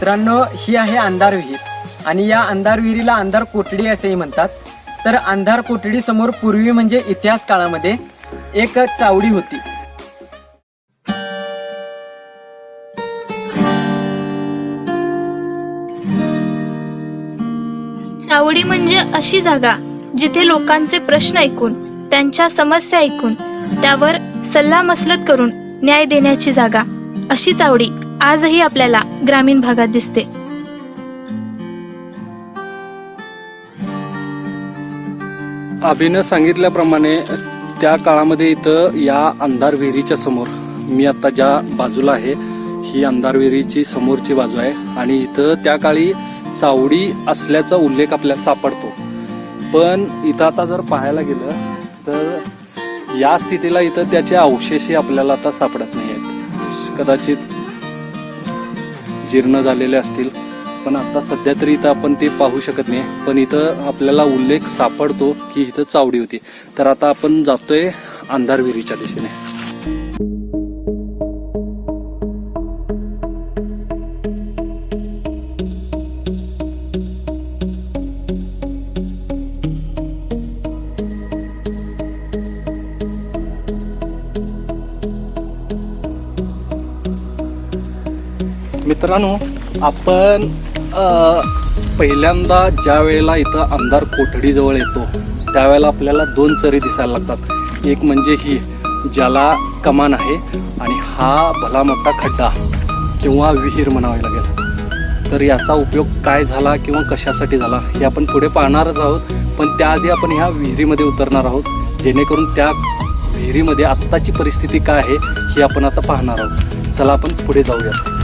मित्रांनो ही आहे अंधार विहीर. आणि या अंधार विहिरीला अंधार कोठडी असेही म्हणतात. तर अंधार कोठडी समोर पूर्वी म्हणजे इतिहास काळामध्ये एक चावडी होती. चावडी म्हणजे अशी जागा जिथे लोकांचे प्रश्न ऐकून त्यांच्या समस्या ऐकून त्यावर सल्ला मसलत करून न्याय देण्याची जागा. अशी चावडी. आजही आपल्याला ग्रामीण भागात दिसते. अभिनं सांगितल्याप्रमाणे त्या काळामध्ये इथं या अंधार विहिरीच्या समोर मी आता ज्या बाजूला आहे ही अंधार विहिरीची समोरची बाजू आहे आणि इथं त्या काळी चावडी असल्याचा उल्लेख आपल्याला सापडतो. पण इथं आता जर पाहायला गेलं तर या स्थितीला इथं त्याचे अवशेषही आपल्याला आता सापडत नाही आहेत कदाचित जीर्ण झालेले असतील. पण आता सध्या तरी इथं आपण ते पाहू शकत नाही. पण इथं आपल्याला उल्लेख सापडतो की इथं चावडी होती. तर आता आपण जातोय अंधार विहिरीच्या दिशेने. मित्रांनो आपण पहिल्यांदा ज्या वेळेला इथं अंधार कोठडीजवळ येतो त्यावेळेला आपल्याला दोन चरी दिसायला लागतात. एक म्हणजे ही ज्याला कमान आहे आणि हा भला मोठा खड्डा किंवा विहीर म्हणावे लागेल. तर याचा उपयोग काय झाला किंवा कशासाठी झाला हे आपण पुढे पाहणारच आहोत. पण त्याआधी आपण ह्या विहिरीमध्ये उतरणार आहोत जेणेकरून त्या विहिरीमध्ये आत्ताची परिस्थिती काय आहे हे आपण आता पाहणार आहोत. चला आपण पुढे जाऊया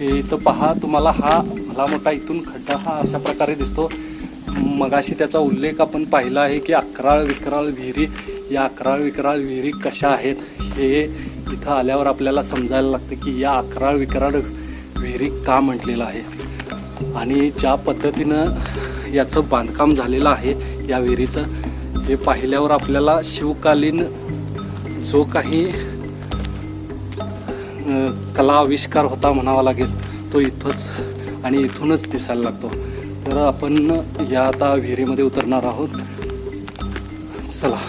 इथं पहा तुम्हाला हा भला मोठा इथून खड्डा हा अशा प्रकारे दिसतो. मगाशी त्याचा उल्लेख आपण पाहिला आहे की अकराळ विकराळ विहिरी या अकराळ विकराळ विहिरी कशा आहेत? हे इथं आल्यावर आपल्याला समजायला लागतं की या अकराळ विकराळ विहिरी का म्हटलेलं आहे? आणि ज्या पद्धतीनं याचं बांधकाम झालेलं आहे या विहिरीचं हे पाहिल्यावर आपल्याला शिवकालीन जो काही कला आविष्कार होता म्हणावा लागेल. तो इथंच आणि इथूनच दिसायला लागतो. तर आपण या आता विहिरीमध्ये उतरणार आहोत. चला.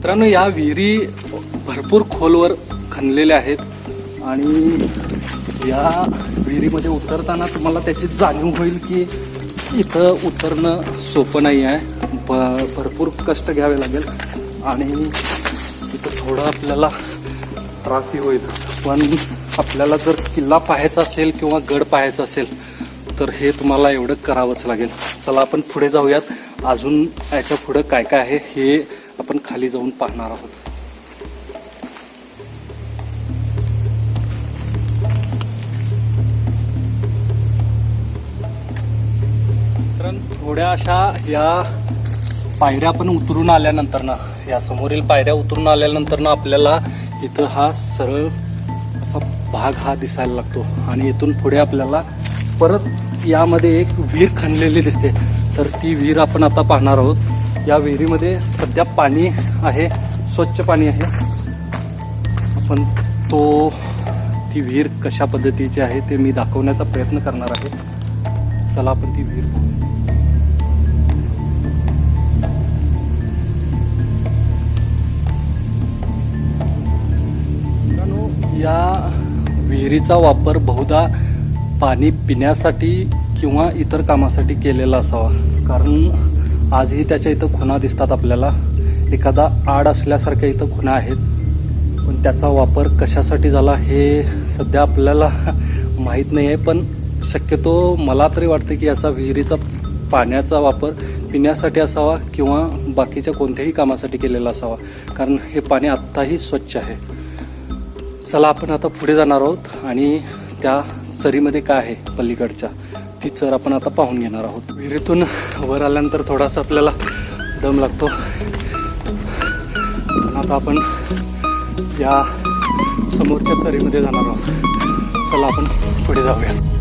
मित्रांनो या विहिरी भरपूर खोलवर खणलेल्या आहेत आणि या विहिरीमध्ये उतरताना तुम्हाला त्याची जाणीव होईल की इथं उतरणं सोपं नाही आहे. ब भरपूर कष्ट घ्यावे लागेल आणि इथं थोडं आपल्याला त्रासही होईल. पण आपल्याला जर किल्ला पाहायचा असेल किंवा गड पाहायचा असेल तर हे तुम्हाला एवढं करावंच लागेल. चला आपण पुढे जाऊयात. अजून याच्या पुढं काय काय आहे हे आपण खाली जाऊन पाहणार आहोत. कारण थोड्या अशा या पायऱ्या पण उतरून आल्यानंतर ना या समोरील पायऱ्या उतरून आल्यानंतर ना आपल्याला इथं हा सरळ असा भाग हा दिसायला लागतो. आणि इथून पुढे आपल्याला परत यामध्ये एक विहीर खणलेली दिसते. तर ती विहीर आपण आता पाहणार आहोत. या विहिरीमध्ये सध्या पाणी आहे स्वच्छ पाणी आहे. आपण तो ती विहीर कशा पद्धतीची आहे ते मी दाखवण्याचा प्रयत्न करणार आहे. चला आपण ती विहीर पाहू. या विहिरीचा वापर बहुधा पाणी पिण्यासाठी किंवा इतर कामासाठी केलेला असावा. कारण आजही त्याच्या इथं खुणा दिसतात आपल्याला. एखादा आड असल्यासारख्या इथं खुणा आहेत. पण त्याचा वापर कशासाठी झाला हे सध्या आपल्याला माहीत नाही आहे पण शक्यतो मला तरी वाटतं की याचा विहिरीचा पाण्याचा वापर पिण्यासाठी असावा किंवा बाकीच्या कोणत्याही कामासाठी केलेला असावा. कारण हे पाणी आत्ताही स्वच्छ आहे. चला आपण आता पुढे जाणार आहोत आणि त्या चरीमध्ये काय आहे पलीकडच्या. ती चर आपण आता पाहून घेणार आहोत. विहिरीतून वर आल्यानंतर थोडासा आपल्याला दम लागतो. पण आता आपण या समोरच्या चरीमध्ये जाणार आहोत. चला आपण पुढे जाऊया.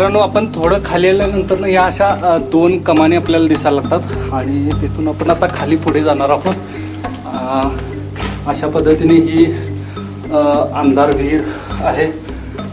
मित्रांनो आपण थोडं खाली आल्यानंतर या अशा दोन कमानी आपल्याला दिसायला लागतात आणि तिथून आपण आता खाली पुढे जाणार आहोत. अशा पद्धतीने ही अंधार विहीर आहे.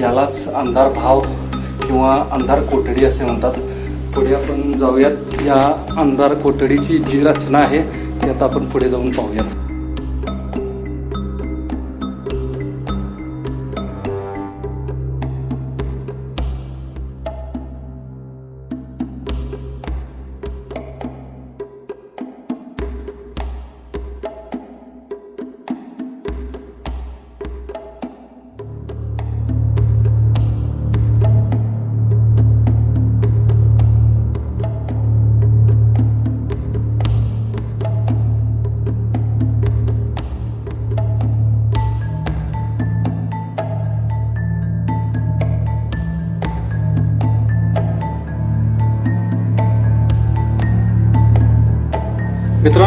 यालाच अंधार भाव किंवा अंधार कोठडी असे म्हणतात. पुढे आपण जाऊयात. या अंधार कोठडीची जी रचना आहे ती आता आपण पुढे जाऊन पाहूयात.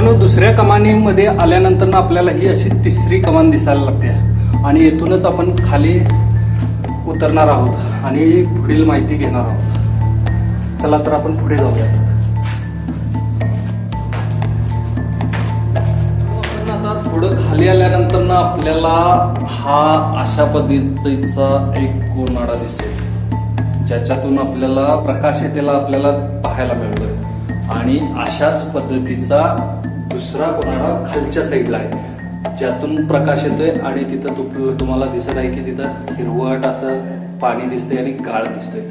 मित्रांनो दुसऱ्या कमानीमध्ये आल्यानंतर आपल्याला ही अशी तिसरी कमान दिसायला लागते. आणि येथूनच आपण खाली उतरणार आहोत आणि पुढील माहिती घेणार आहोत. चला तर आपण पुढे जाऊयात आता थोडं खाली आल्यानंतर ना आपल्याला हा अशा पद्धतीचा एक कोनाडा दिसेल. ज्याच्यातून आपल्याला प्रकाश येतेला आपल्याला पाहायला मिळतोय. आणि अशाच पद्धतीचा दुसरा कोनाडा खालच्या साईडला आहे. ज्यातून प्रकाश येतोय आणि तिथं तुप- तुम्हाला दिसत आहे की तिथं हिरवट असं पाणी दिसतंय आणि गाळ दिसतंय.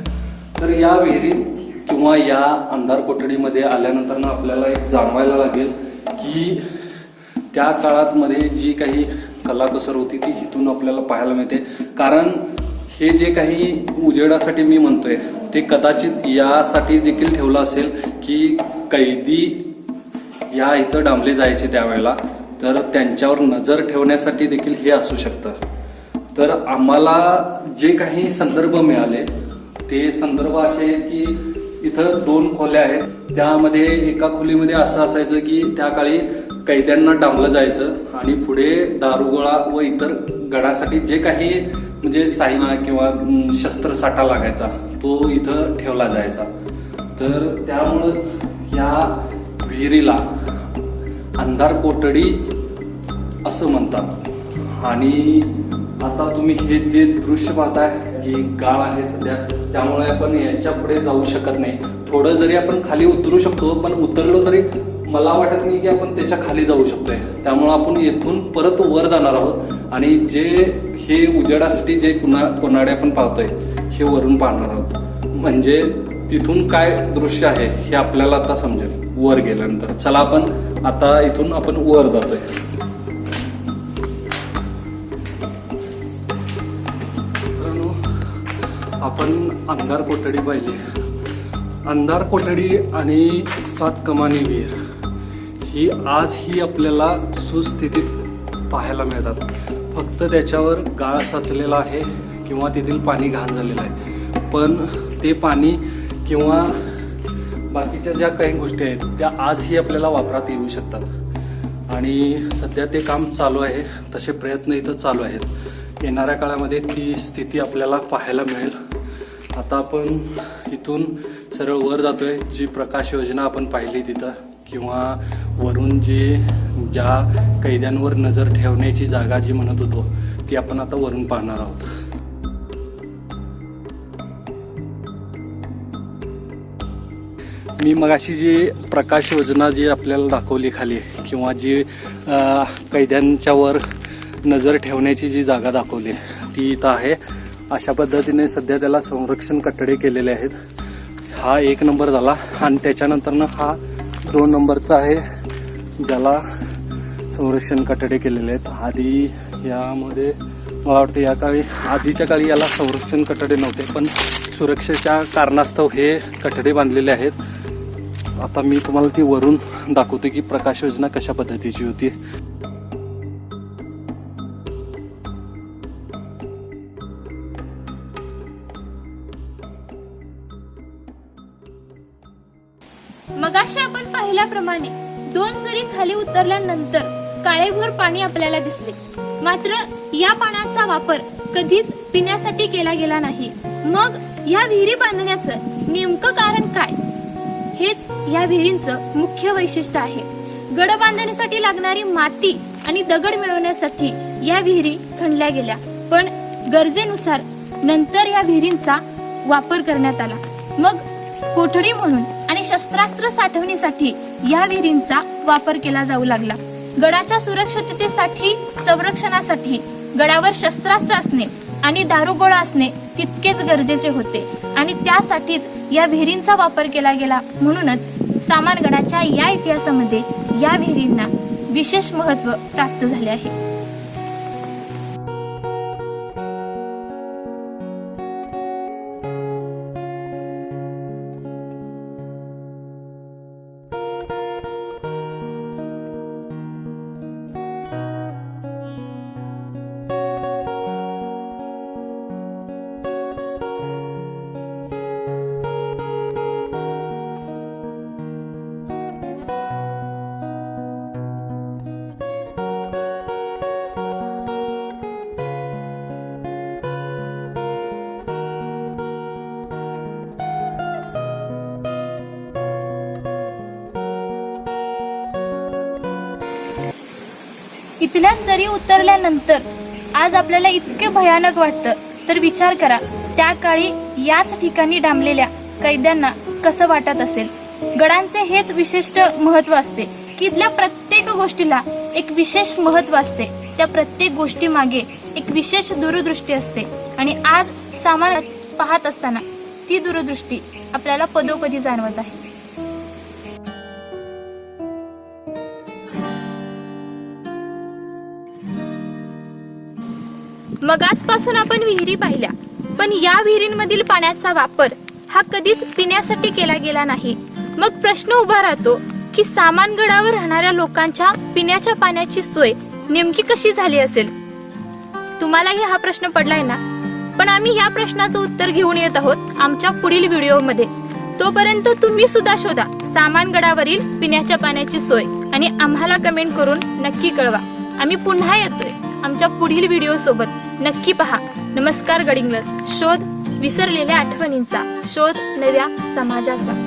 तर या विहिरीत किंवा या अंधार कोठडीमध्ये आल्यानंतर ना आपल्याला एक जाणवायला लागेल की त्या काळात मध्ये जी काही कलाकसर होती ती इथून आपल्याला पाहायला मिळते. कारण हे जे काही उजेडासाठी मी म्हणतोय ते कदाचित यासाठी देखील ठेवलं असेल की कैदी या इथं डांबले जायचे त्यावेळेला तर त्यांच्यावर नजर ठेवण्यासाठी देखील हे असू शकतं. तर आम्हाला जे काही संदर्भ मिळाले ते संदर्भ असे आहेत की इथं दोन खोल्या आहेत. त्यामध्ये एका खोलीमध्ये असं असायचं की त्या काळी कैद्यांना डांबलं जायचं आणि पुढे दारुगोळा व इतर गडासाठी जे काही म्हणजे साहिना किंवा शस्त्रसाठा लागायचा तो इथं ठेवला जायचा. तर त्यामुळंच या विहिरीला अंधार कोठडी असं म्हणतात. आणि आता तुम्ही हे जे दृश्य पाहताय की गाळ आहे सध्या त्यामुळे आपण याच्यापुढे जाऊ शकत नाही. थोडं जरी आपण खाली उतरू शकतो पण उतरलो तरी मला वाटत नाही की आपण त्याच्याखाली जाऊ शकतोय. त्यामुळे आपण येथून परत वर जाणार आहोत. आणि जे हे उजेडासाठी जे कुणा कोणाडे आपण पाहतोय हे वरून पाहणार आहोत. म्हणजे तिथून काय दृश्य आहे हे आपल्याला आता समजेल. वर गेल्यानंतर. चला आपण आता इथून आपण वर जातोय. आपण अंधार कोठडी पाहिली. अंधार कोठडी आणि सात कमानी विहीर ही आज ही आपल्याला सुस्थितीत पाहायला मिळतात. फक्त त्याच्यावर गाळ साचलेला आहे किंवा तेथील पाणी घाण झालेलं आहे. पण ते पाणी किंवा बाकीच्या ज्या काही गोष्टी आहेत त्या आजही आपल्याला वापरात येऊ शकतात. आणि सध्या ते काम चालू आहे तसे प्रयत्न इथं चालू आहेत. येणाऱ्या काळामध्ये ती स्थिती आपल्याला पाहायला मिळेल. आता आपण इथून सरळ वर जातोय जी प्रकाश योजना आपण पाहिली तिथं किंवा वरून जी ज्या कैद्यांवर नजर ठेवण्याची जागा जी म्हणत होतो ती आपण आता वरून पाहणार आहोत. मी मगाशी जी प्रकाश योजना जी आपल्याला दाखवली खाली किंवा जी कैद्यांच्यावर नजर ठेवण्याची जी जागा दाखवली ती इथं आहे. अशा पद्धतीने सध्या त्याला संरक्षण कठडे केलेले आहेत. हा एक नंबर झाला. आणि त्याच्यानंतरनं हा दोन नंबरचा आहे ज्याला संरक्षण कठडे केलेले आहेत. आधी यामध्ये मला वाटतं या काळी आधीच्या काळी याला संरक्षण कठडे नव्हते पण सुरक्षेच्या कारणास्तव हे कठडे बांधलेले आहेत. आता मी तुम्हाला ती वरून दाखवते की प्रकाश योजना कशा पद्धतीची होती. मगाशी आपण पाहिल्याप्रमाणे दोन जरी खाली उतरल्यानंतर काळेभोर पाणी आपल्याला दिसले. मात्र या पाण्याचा वापर कधीच पिण्यासाठी केला गेला नाही. मग या विहिरी बांधण्याचं नेमकं कारण काय? हेच या विहिरींचं मुख्य वैशिष्ट्य आहे. गड बांधण्यासाठी लागणारी माती आणि दगड मिळवण्यासाठी या विहिरी खणल्या गेल्या पण गरजेनुसार नंतर या विहिरींचा वापर करण्यात आला. मग कोठडी म्हणून आणि शस्त्रास्त्र साठवणीसाठी या विहिरींचा वापर केला जाऊ लागला. गडाच्या सुरक्षिततेसाठी संरक्षणासाठी गडावर शस्त्रास्त्र असणे आणि दारुगोळा असणे तितकेच गरजेचे होते. आणि त्यासाठीच या विहिरींचा वापर केला गेला. म्हणूनच सामानगडाच्या या इतिहासामध्ये या विहिरींना विशेष महत्त्व प्राप्त झाले आहे. इथल्याच जरी उतरल्यानंतर आज आपल्याला इतके भयानक वाटतं तर विचार करा त्या काळी याच ठिकाणी डांबलेल्या कैद्यांना कसं वाटत असेल? गडांचे हेच विशिष्ट महत्त्व असते. की इथल्या प्रत्येक गोष्टीला एक विशेष महत्त्व असते. त्या प्रत्येक गोष्टी मागे एक विशेष दूरदृष्टी असते. आणि आज सामान पाहत असताना ती दूरदृष्टी आपल्याला पदोपदी जाणवत आहे. मग आजपासून आपण विहिरी पाहिल्या. पण या विहिरींमधील पाण्याचा वापर हा कधीच पिण्यासाठी केला गेला नाही. मग प्रश्न उभा राहतो की सामानगडावर राहणाऱ्या लोकांच्या पिण्याच्या पाण्याची सोय नेमकी कशी झाली असेल? तुम्हालाही हा प्रश्न पडलाय ना? पण आम्ही या प्रश्नाचं उत्तर घेऊन येत आहोत आमच्या पुढील व्हिडिओमध्ये. तोपर्यंत तुम्ही सुद्धा शोधा सामानगडावरील पिण्याच्या पाण्याची सोय आणि आम्हाला कमेंट करून नक्की कळवा. आम्ही पुन्हा येतोय आमच्या पुढील व्हिडिओ सोबत नक्की पहा. नमस्कार गडिंग्लज. शोध विसरलेल्या आठवणींचा. शोध नव्या समाजाचा.